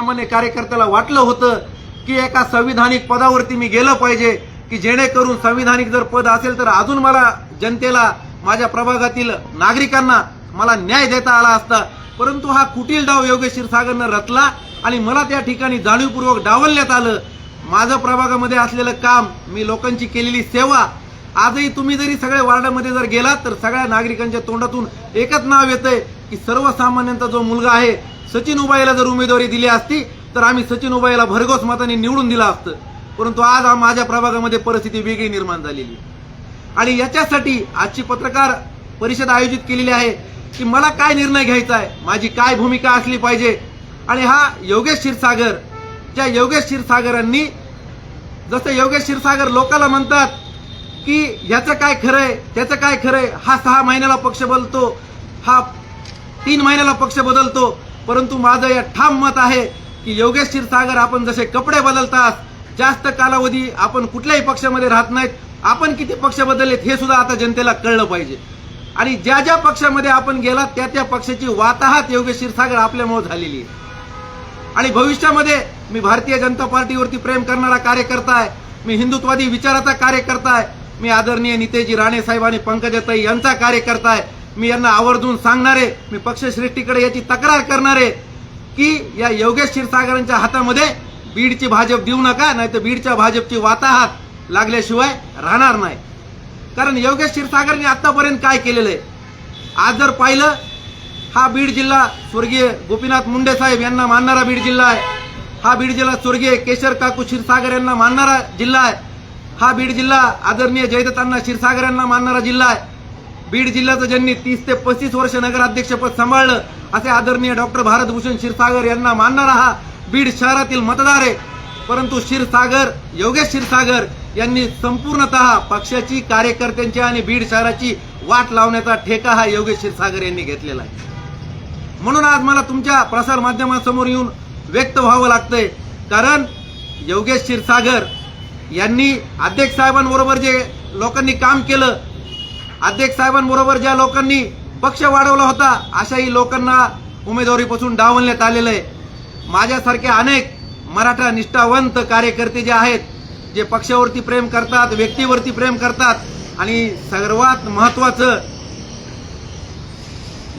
कार्यकर्त्याला वाटलं होतं की एका संविधानिक पदावरती मी गेलं पाहिजे की जेणेकरून संविधानिक जर पद असेल तर अजून मला जनतेला माझ्या प्रभागातील नागरिकांना मला न्याय देता आला असता. परंतु हा कुटील डाव योगेश क्षीरसागरनं रचला आणि मला त्या ठिकाणी जाणीवपूर्वक डावलण्यात आलं. माझं प्रभागामध्ये असलेलं काम मी लोकांची केलेली सेवा आजही तुम्ही जरी सगळ्या वार्डामध्ये जर गेलात तर सगळ्या नागरिकांच्या तोंडातून एकच नाव येतंय की सर्वसामान्यांचा जो मुलगा आहे सचिन उबाईला जर उमेदवारी दिली असती तर आम्ही सचिन उबाईला भरघोस मताने निवडून दिला असतं. परंतु आज माझ्या प्रभागामध्ये परिस्थिती वेगळी निर्माण झालेली आणि याच्यासाठी आजची पत्रकार परिषद आयोजित केलेली आहे की मला काय निर्णय घ्यायचा आहे माझी काय भूमिका असली पाहिजे. आणि हा योगेश क्षीरसागर ज्या योगेश क्षीरसागरांनी जसं योगेश क्षीरसागर लोकाला म्हणतात की ह्याचं काय खरंय त्याचं काय खरंय हा सहा महिन्याला पक्ष बदलतो हा तीन महिन्याला पक्ष बदलतो परंतु माझं या ठाम मत आहे की योगेश क्षीरसागर आपण जसे कपडे बदलतात जास्त कालावधी आपण कुठल्याही पक्षामध्ये राहत नाहीत. आपण किती पक्ष बदललेत हे सुद्धा आता जनतेला कळलं पाहिजे. आणि ज्या ज्या पक्षामध्ये आपण गेलात त्या त्या पक्षाची वाताहत योगेश क्षीरसागर आपल्यामुळे झालेली आहे. आणि भविष्यामध्ये मी भारतीय जनता पार्टीवरती प्रेम करणारा कार्यकर्ता आहे मी हिंदुत्वादी विचाराचा कार्यकर्ता आहे मी आदरणीय नितेजी राणे साहेब आणि पंकजाताई यांचा कार्यकर्ता आहे. मी यांना आवर्जून सांगणार आहे मी पक्षश्रेष्ठीकडे याची तक्रार करणार आहे की या योगेश क्षीरसागरांच्या हातामध्ये बीडची भाजप देऊ नका नाही तर बीडच्या भाजपची वाताहात लागल्याशिवाय राहणार नाही. कारण योगेश क्षीरसागरने आतापर्यंत काय केलेलं आहे? आज जर पाहिलं हा बीड जिल्हा स्वर्गीय गोपीनाथ मुंडे साहेब यांना मानणारा बीड जिल्हा आहे. हा बीड जिल्हा स्वर्गीय केशर काकू क्षीरसागर यांना मानणारा जिल्हा आहे. हा बीड जिल्हा आदरणीय जयदत्तांना क्षीरसागर यांना मानणारा जिल्हा आहे. बीड जिल्ह्याचं ज्यांनी तीस ते पस्तीस वर्ष नगराध्यक्षपद सांभाळलं असे आदरणीय डॉक्टर भारतभूषण क्षीरसागर यांना मानणारा हा बीड शहरातील मतदार आहे. परंतु क्षीरसागर योगेश क्षीरसागर यांनी संपूर्णतः पक्षाची कार्यकर्त्यांची आणि बीड शहराची वाट लावण्याचा ठेका हा योगेश क्षीरसागर यांनी घेतलेला आहे. म्हणून आज मला तुमच्या प्रसार माध्यमांसमोर येऊन व्यक्त व्हावं लागतंय. कारण योगेश क्षीरसागर यांनी अध्यक्ष साहेबांबरोबर जे लोकांनी काम केलं अध्यक्ष साहेबांबरोबर ज्या लोकांनी पक्ष वाढवला होता अशाही लोकांना उमेदवारीपासून डावलण्यात आलेलं आहे. माझ्यासारखे अनेक मराठा निष्ठावंत कार्यकर्ते जे आहेत जे पक्षावरती प्रेम करतात व्यक्तीवरती प्रेम करतात आणि सर्वात महत्वाचं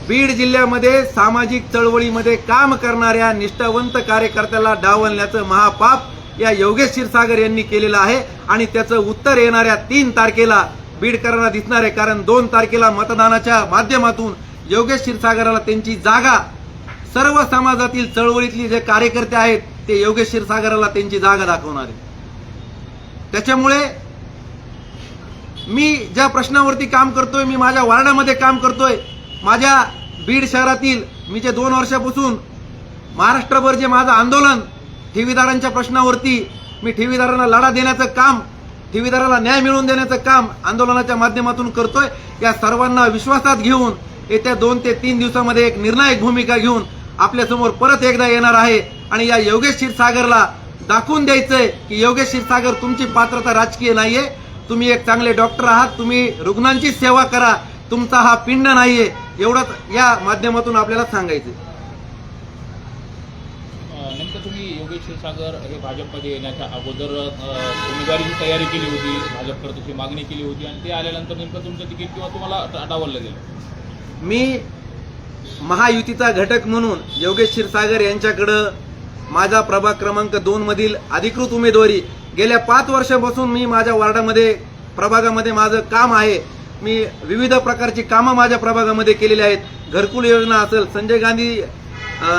बीड जिल्ह्यामध्ये सामाजिक चळवळीमध्ये काम करणाऱ्या निष्ठावंत कार्यकर्त्याला डावलण्याचं महापाप या योगेश क्षीरसागर यांनी केलेलं आहे. आणि त्याचं उत्तर येणाऱ्या तीन तारखेला बीडकरांना दिसणार आहे. कारण दोन तारखेला मतदानाच्या माध्यमातून योगेश क्षीरसागराला त्यांची जागा सर्व समाजातील चळवळीतले जे कार्यकर्ते आहेत ते योगेश क्षीरसागराला त्यांची जागा दाखवणार आहे त्याच्यामुळे मी ज्या प्रश्नावरती काम करतोय मी माझ्या वार्डामध्ये काम करतोय माझ्या बीड शहरातील मी जे दोन वर्षापासून महाराष्ट्रभर जे माझं आंदोलन ठेवीदारांच्या प्रश्नावरती मी ठेवीदारांना लढा देण्याचं काम ठेवीदाराला न्याय मिळवून देण्याचं काम आंदोलनाच्या माध्यमातून करतोय. या सर्वांना विश्वासात घेऊन येत्या दोन ते तीन दिवसामध्ये एक निर्णायक भूमिका घेऊन आपल्यासमोर परत एकदा येणार आहे. आणि या योगेश क्षीरसागरला दाखवून द्यायचंय की योगेश क्षीरसागर तुमची पात्रता राजकीय नाहीये. तुम्ही एक चांगले डॉक्टर आहात. तुम्ही रुग्णांची सेवा करा. तुमचा हा पिंड नाहीये. एवढंच या माध्यमातून आपल्याला सांगायचं अं, नेमकं तुम्ही योगेश क्षीरसागर हे भाजपमध्ये येण्याच्या अगोदर उमेदवारीची तयारी केली होती. भाजपकडे तशी मागणी केली होती आणि ते आल्यानंतर नेमकं तुमचं तिकीट किंवा तुम्हाला डा- डावललं गेलं मी महायुतीचा घटक म्हणून योगेश क्षीरसागर यांच्याकडं माझा प्रभाग क्रमांक दोन मधील अधिकृत उमेदवारी गेल्या पाच वर्षापासून मी माझ्या वार्डामध्ये प्रभागामध्ये माझं काम आहे. मी विविध प्रकारची कामं माझ्या प्रभागामध्ये केलेली आहेत. घरकुल योजना असेल संजय गांधी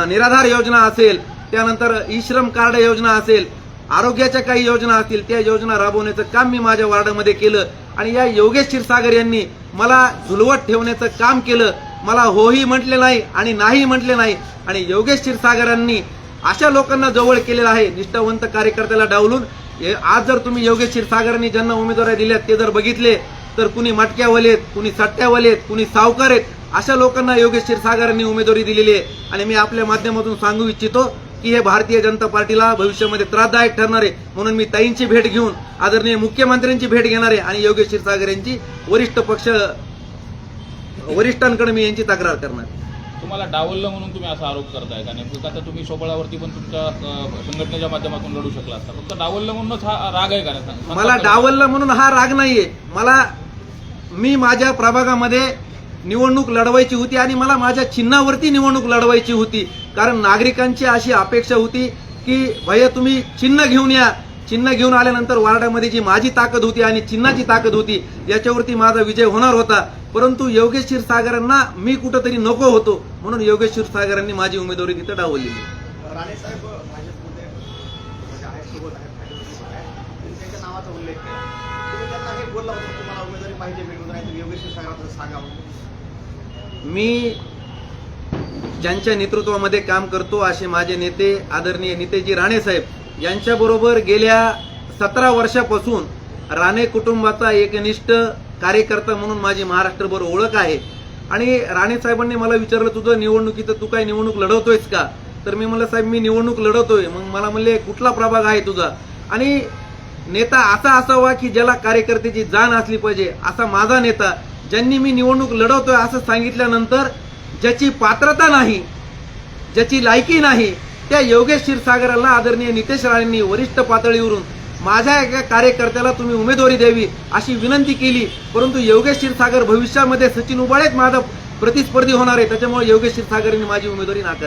निराधार योजना असेल त्यानंतर ई श्रम कार्ड योजना असेल आरोग्याच्या काही योजना असतील त्या योजना राबवण्याचं काम मी माझ्या वार्डामध्ये केलं आणि या योगेश क्षीरसागर यांनी मला झुलवत ठेवण्याचं काम केलं. मला होही म्हटले नाही आणि नाही म्हटले नाही. आणि योगेश क्षीरसागरांनी अशा लोकांना जवळ केलेलं आहे निष्ठावंत कार्यकर्त्याला डावलून. आज जर तुम्ही योगेश क्षीरसागरांनी ज्यांना उमेदवारी दिल्यात ते जर बघितले तर कुणी मटक्यावलेत कुणी सट्ट्यावलेत कुणी सावकार आहेत अशा लोकांना योगेश क्षीरसागरांनी उमेदवारी दिलेली आहे. आणि मी आपल्या माध्यमातून सांगू इच्छितो की हे भारतीय जनता पार्टीला भविष्यामध्ये त्रासदायक ठरणार आहे. म्हणून मी ताईंची भेट घेऊन आदरणीय मुख्यमंत्र्यांची भेट घेणार आहे आणि योगेश क्षीरसागर यांची वरिष्ठ पक्ष वरिष्ठांकडे मी यांची तक्रार करणार. तुम्हाला डावललं म्हणून तुम्ही असा आरोप करताय का? नेमकं तर तुम्ही सोबळावरती पण तुमच्या संघटनेच्या माध्यमातून लढू शकला असता. फक्त डावललं म्हणूनच हा राग आहे का? मला? डावललं म्हणून हा राग नाहीये. मला मी माझ्या प्रभागामध्ये निवडणूक लढवायची होती आणि मला माझ्या चिन्हावरती निवडणूक लढवायची होती. कारण नागरिकांची अशी अपेक्षा होती की भैया तुम्ही चिन्ह घेऊन या. चिन्ह घेऊन आल्यानंतर वार्डामध्ये जी माझी ताकद होती आणि चिन्हाची ताकद होती याच्यावरती माझा विजय होणार होता. परंतु योगेश क्षीरसागरांना मी कुठंतरी नको होतो. म्हणून योगेश क्षीरसागरांनी माझी उमेदवारी तिथं डावलली. मी ज्यांच्या नेतृत्वामध्ये काम करतो असे माझे नेते आदरणीय नितेजी राणे साहेब यांच्याबरोबर गेल्या सतरा वर्षापासून राणे कुटुंबाचा एकनिष्ठ कार्यकर्ता म्हणून माझी महाराष्ट्रभर ओळख आहे. आणि राणे साहेबांनी मला विचारलं तुझं निवडणुकीचं तू काय निवडणूक लढवतोयस का? तर मी म्हणलं साहेब मी निवडणूक लढवतोय. मग मला म्हणले कुठला प्रभाग आहे तुझा? आणि नेता असा असावा की ज्याला कार्यकर्त्याची जाण असली पाहिजे असा माझा नेता ज्यांनी मी निवडणूक लढवतोय असं सांगितल्यानंतर ज्याची पात्रता नाही ज्याची लायकी नाही त्या योगेश क्षीरसागराला आदरणीय नितेश राणेंनी वरिष्ठ पातळीवरून माझ्या एका कार्यकर्त्याला तुम्ही उमेदवारी द्यावी अशी विनंती केली. परंतु योगेश क्षीरसागर भविष्यामध्ये सचिन उबाळेच माझा प्रतिस्पर्धी होणार आहे. त्याच्यामुळे योगेश क्षीरसागरने माझी उमेदवारी नाही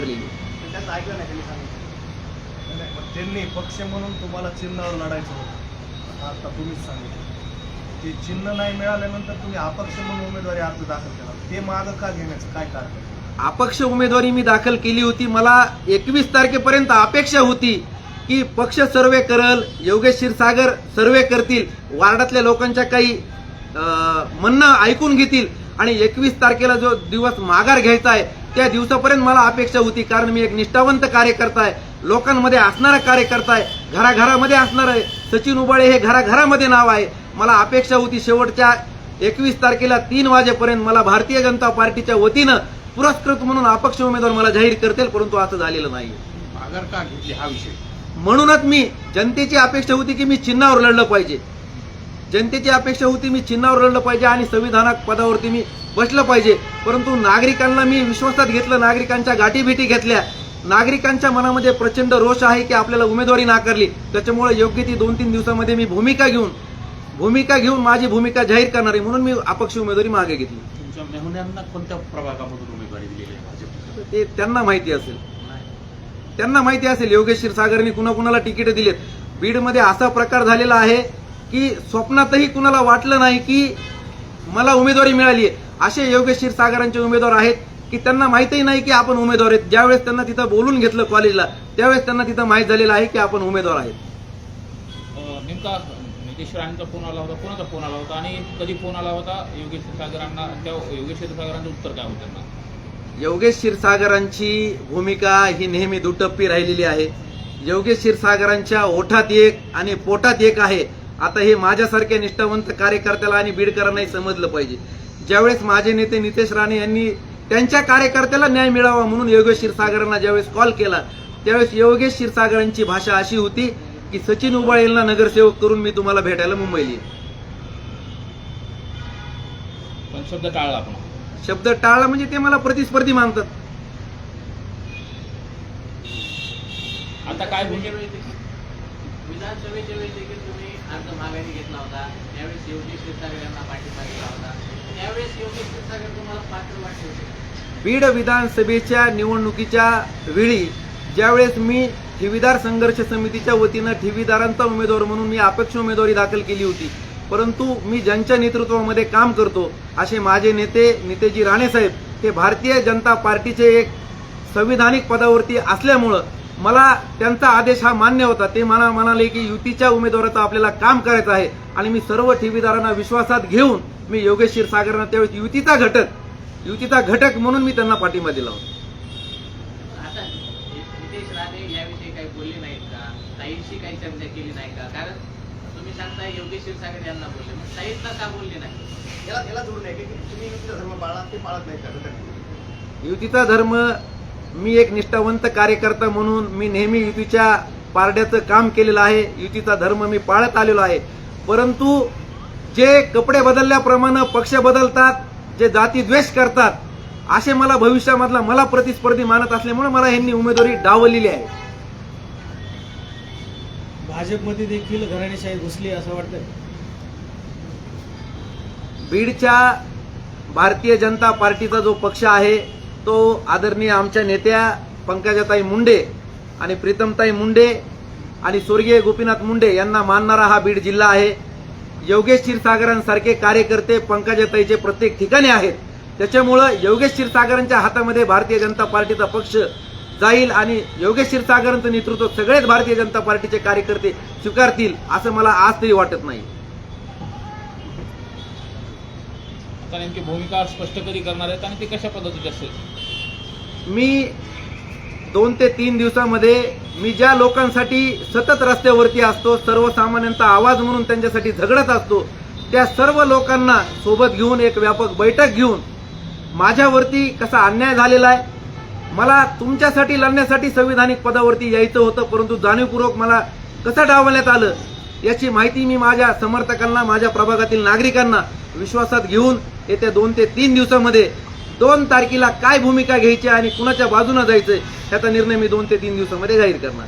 त्यांनी पक्ष म्हणून तुम्हाला चिन्हावर लढायचं आता तुम्हीच सांगितलं. ते चिन्ह नाही मिळाल्यानंतर तुम्ही अपक्ष म्हणून उमेदवारी अर्ज दाखल केला ते मागं का घेण्याचं? काय कारण? अपक्ष उमेदवारी मी दाखल केली होती. मला एकवीस तारखेपर्यंत अपेक्षा होती की पक्ष सर्वे करल योगेश क्षीरसागर सर्वे करतील वार्डातल्या लोकांच्या काही म्हणणं ऐकून घेतील आणि एकवीस तारखेला जो दिवस माघार घ्यायचा आहे त्या दिवसापर्यंत मला अपेक्षा होती. कारण मी एक निष्ठावंत कार्यकर्ता आहे. लोकांमध्ये असणारा कार्यकर्ता आहे. घराघरामध्ये असणार आहे. सचिन उबाळे हे घराघरामध्ये नाव आहे. मला अपेक्षा होती शेवटच्या एकवीस तारखेला तीन वाजेपर्यंत मला भारतीय जनता पार्टीच्या वतीनं पुरस्कृत म्हणून अपक्ष उमेदवार मला जाहीर करतील परंतु असं झालेलं नाही. माघार का घेतली हा विषय? म्हणूनच मी जनतेची अपेक्षा होती की मी चिन्हावर लढलं पाहिजे. जनतेची अपेक्षा होती मी चिन्हावर लढलं पाहिजे आणि संविधानात पदावरती मी बसलं पाहिजे. परंतु नागरिकांना मी विश्वासात घेतलं नागरिकांच्या गाठीभेटी घेतल्या. नागरिकांच्या मनामध्ये प्रचंड रोष आहे की आपल्याला उमेदवारी नाकारली. त्याच्यामुळे योग्य ती दोन तीन दिवसामध्ये मी भूमिका घेऊन भूमिका घेऊन माझी भूमिका जाहीर करणार आहे म्हणून मी अपक्ष उमेदवारी मागे घेतली. तुमच्या मेहुण्यांना कोणत्या प्रभागामधून उमेदवारी दिलेली आहे ते त्यांना माहिती असेल. त्यांना माहिती असेल योगेश क्षीरसागरनी कुणाकुणाला तिकीट दिलेत. बीडमध्ये असा प्रकार झालेला आहे की स्वप्नातही कुणाला वाटलं नाही की मला उमेदवारी मिळाली आहे. असे योगेश क्षीरसागरांचे उमेदवार आहेत की त्यांना माहितही नाही की आपण उमेदवार आहेत. ज्यावेळेस त्यांना तिथं बोलून घेतलं कॉलेजला त्यावेळेस त्यांना तिथं माहीत झालेलं आहे की आपण उमेदवार आहेत. अ, नेमका नितेश फोन आला होता कोणाचा फोन आला होता आणि कधी फोन आला होता? योगेश क्षीरसागरांना त्या योगेश क्षीरसागरांचं उत्तर काय होतं त्यांना? योगेश क्षीरसागरांची भूमिका ही नेहमी दुटप्पी राहिलेली आहे. योगेश क्षीरसागरांच्या ओठात एक आणि पोटात एक आहे. आता हे माझ्यासारख्या निष्ठावंत कार्यकर्त्याला आणि बीडकरांनाही समजलं पाहिजे. ज्यावेळेस माझे नेते नितेश राणे यांनी त्यांच्या कार्यकर्त्याला न्याय मिळावा म्हणून योगेश क्षीरसागरांना ज्यावेळेस कॉल केला त्यावेळेस योगेश क्षीरसागरांची भाषा अशी होती की सचिन उबाळेंना नगरसेवक करून मी तुम्हाला भेटायला मुंबईला येईन. पण शब्द टाळला आपण. शब्द टाळला म्हणजे ते मला प्रतिस्पर्धी मानतात. आता काय भूमिका विधानसभेच्या वेळी देखील तुम्ही अर्ज माघारी घेतला होता. त्यावेळेस क्षीरसागर यांना पाठिंबा दिला होता. त्यावेळेस क्षीरसागर तुम्हाला पात्र वाटले होते. बीड विधानसभेच्या निवडणुकीच्या वेळी ज्यावेळेस मी ठेवीदार संघर्ष समितीच्या वतीनं ठेवीदारांचा उमेदवार म्हणून मी अपेक्ष उमेदवारी दाखल केली होती. परंतु मी ज्यांच्या नेतृत्वामध्ये काम करतो असे माझे नेते नितेजी राणेसाहेब हे भारतीय जनता पार्टीचे एक संविधानिक पदावरती असल्यामुळं मला त्यांचा आदेश हा मान्य होता. ते मला म्हणाले की युतीच्या उमेदवाराचं आपल्याला काम करायचं आहे आणि मी सर्व ठेवीदारांना विश्वासात घेऊन मी योगेश क्षीरसागरांना त्यावेळेस युतीचा घटक युतीचा घटक म्हणून मी त्यांना पाठिंबा दिला होता आता नितेश राणे याविषयी काही बोलले नाहीत का ताईंशी काही चर्चा केली नाही का कारण तुम्ही सांगताय योगेश क्षीरसागर यांना बोलले. मग ताईंना का बोलले नाही? याला याला जोडून आहे की तुम्ही युतीचा धर्म पाळला ते पाळत नाही का? युतीचा धर्म मी एक निष्ठावंत कार्यकर्ता म्हणून मी नेहमी युतीच्या पारड्याचं काम केलेलं आहे. युतीचा धर्म मी पाळत आलेलो आहे. परंतु जे कपडे बदलल्याप्रमाणे पक्ष बदलतात जे जाती द्वेष करतात असे मला भविष्यामधला मला प्रतिस्पर्धी मानत असल्यामुळे मला यांनी उमेदवारी डावललेली आहे. भाजपमध्ये देखील घराणेशाही घुसली असं वाटतं बीडच्या भारतीय जनता पार्टीचा जो पक्ष आहे तो आदरणीय आमच्या नेत्या पंकजाताई मुंडे आणि प्रीतमताई मुंडे आणि स्वर्गीय गोपीनाथ मुंडे यांना मानणारा हा बीड जिल्हा आहे. योगेश क्षीरसागरांसारखे कार्यकर्ते पंकजाताईचे प्रत्येक ठिकाणी आहेत. त्याच्यामुळं योगेश क्षीरसागरांच्या हातामध्ये भारतीय जनता पार्टीचा पक्ष जाईल आणि योगेश क्षीरसागरांचं नेतृत्व सगळेच भारतीय जनता पार्टीचे कार्यकर्ते स्वीकारतील असं मला आज तरी वाटत नाही. नेमकी भूमिका स्पष्ट कधी करणार आहेत आणि ती कशा पद्धतीची असेल? मी दोन ते तीन दिवसामध्ये मी ज्या लोकांसाठी सतत रस्त्यावरती असतो सर्वसामान्यांचा आवाज म्हणून त्यांच्यासाठी झगडत असतो त्या सर्व लोकांना सोबत घेऊन एक व्यापक बैठक घेऊन माझ्यावरती कसा अन्याय झालेला आहे मला तुमच्यासाठी लढण्यासाठी संविधानिक पदावरती यायचं होतं परंतु जाणीवपूर्वक मला कसं डावण्यात आलं याची माहिती मी माझ्या समर्थकांना माझ्या प्रभागातील नागरिकांना विश्वासात घेऊन येत्या दोन ते तीन दिवसामध्ये दोन तारखेला काय भूमिका घ्यायची आणि कुणाच्या बाजूने जायचं ह्याचा निर्णय मी दोन ते तीन दिवसामध्ये जाहीर करणार.